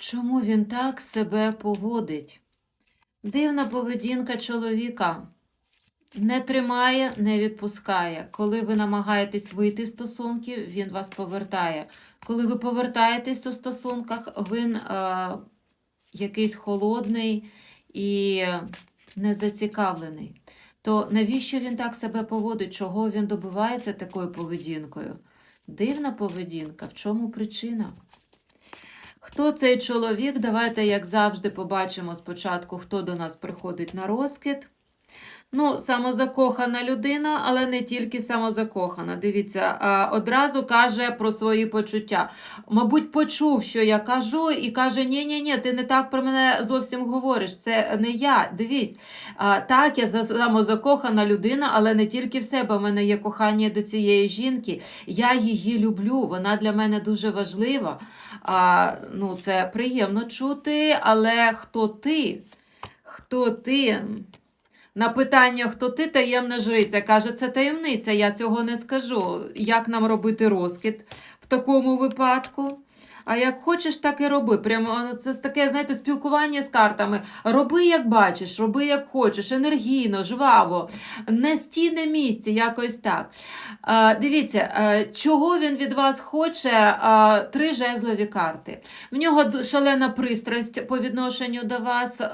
Чому він так себе поводить? Дивна поведінка чоловіка. Не тримає, не відпускає. Коли ви намагаєтесь вийти з стосунків, він вас повертає. Коли ви повертаєтесь у стосунках, він е, якийсь холодний і не зацікавлений. То навіщо він так себе поводить? Чого він добивається такою поведінкою? Дивна поведінка. В чому причина? Хто цей чоловік? Давайте, як завжди, побачимо спочатку, хто до нас приходить на розкид. Ну, самозакохана людина, але не тільки самозакохана. Дивіться, одразу каже про свої почуття. Мабуть, почув, що я кажу, і каже: ні ні ні ти не так про мене зовсім говориш. Це не я. Дивись, а, так, я самозакохана людина, але не тільки в себе. У мене є кохання до цієї жінки. Я її люблю, вона для мене дуже важлива. Ну, це приємно чути, але хто ти? Хто ти? На питання, хто ти, таємна жриця, каже, це таємниця, я цього не скажу. Як нам робити розкид в такому випадку? А як хочеш, так і роби. Прямо ну, це таке, знаєте, спілкування з картами. Роби, як бачиш, роби, як хочеш, енергійно, жваво, не стій на місці, якось так. А, дивіться, е, чого він від вас хоче? А, три жезлові карти. В нього шалена пристрасть по відношенню до вас. Е,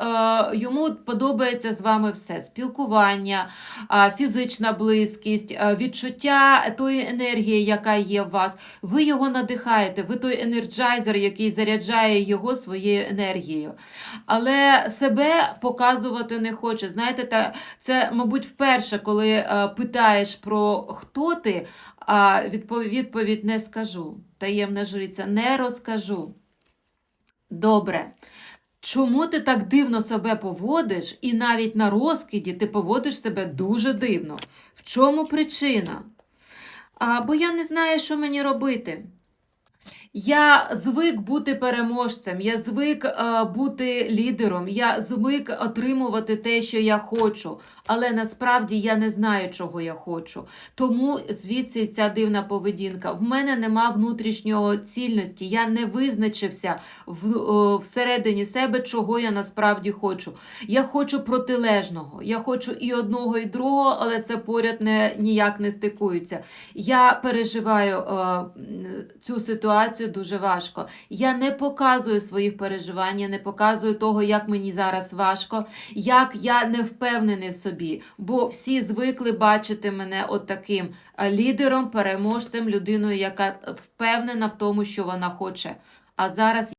Йому подобається з вами все: спілкування, а, фізична близькість, е, відчуття тої енергії, яка є в вас. Ви його надихаєте, ви той енерджайзер, який заряджає його своєю енергією. Але себе показувати не хоче. Знаєте, та, це, мабуть, вперше, коли е, питаєш про хто ти, а відповідь, не скажу. Таємна жриця, не розкажу. Добре. Чому ти так дивно себе поводиш, і навіть на розкиді ти поводиш себе дуже дивно? В чому причина? А, бо я не знаю, що мені робити. Я звик бути переможцем, я звик е, бути лідером, я звик отримувати те, що я хочу, але насправді я не знаю, чого я хочу. Тому звідси ця дивна поведінка. В мене нема внутрішнього цільності, я не визначився в, о, всередині себе, чого я насправді хочу. Я хочу протилежного, я хочу і одного, і другого, але це поряд не, ніяк не стикується. Я переживаю е, цю ситуацію дуже важко. Я не показую своїх переживань, я не показую того, як мені зараз важко, як я не впевнений в собі, бо всі звикли бачити мене от таким е, лідером, переможцем, людиною, яка впевнена в тому, що вона хоче. А зараз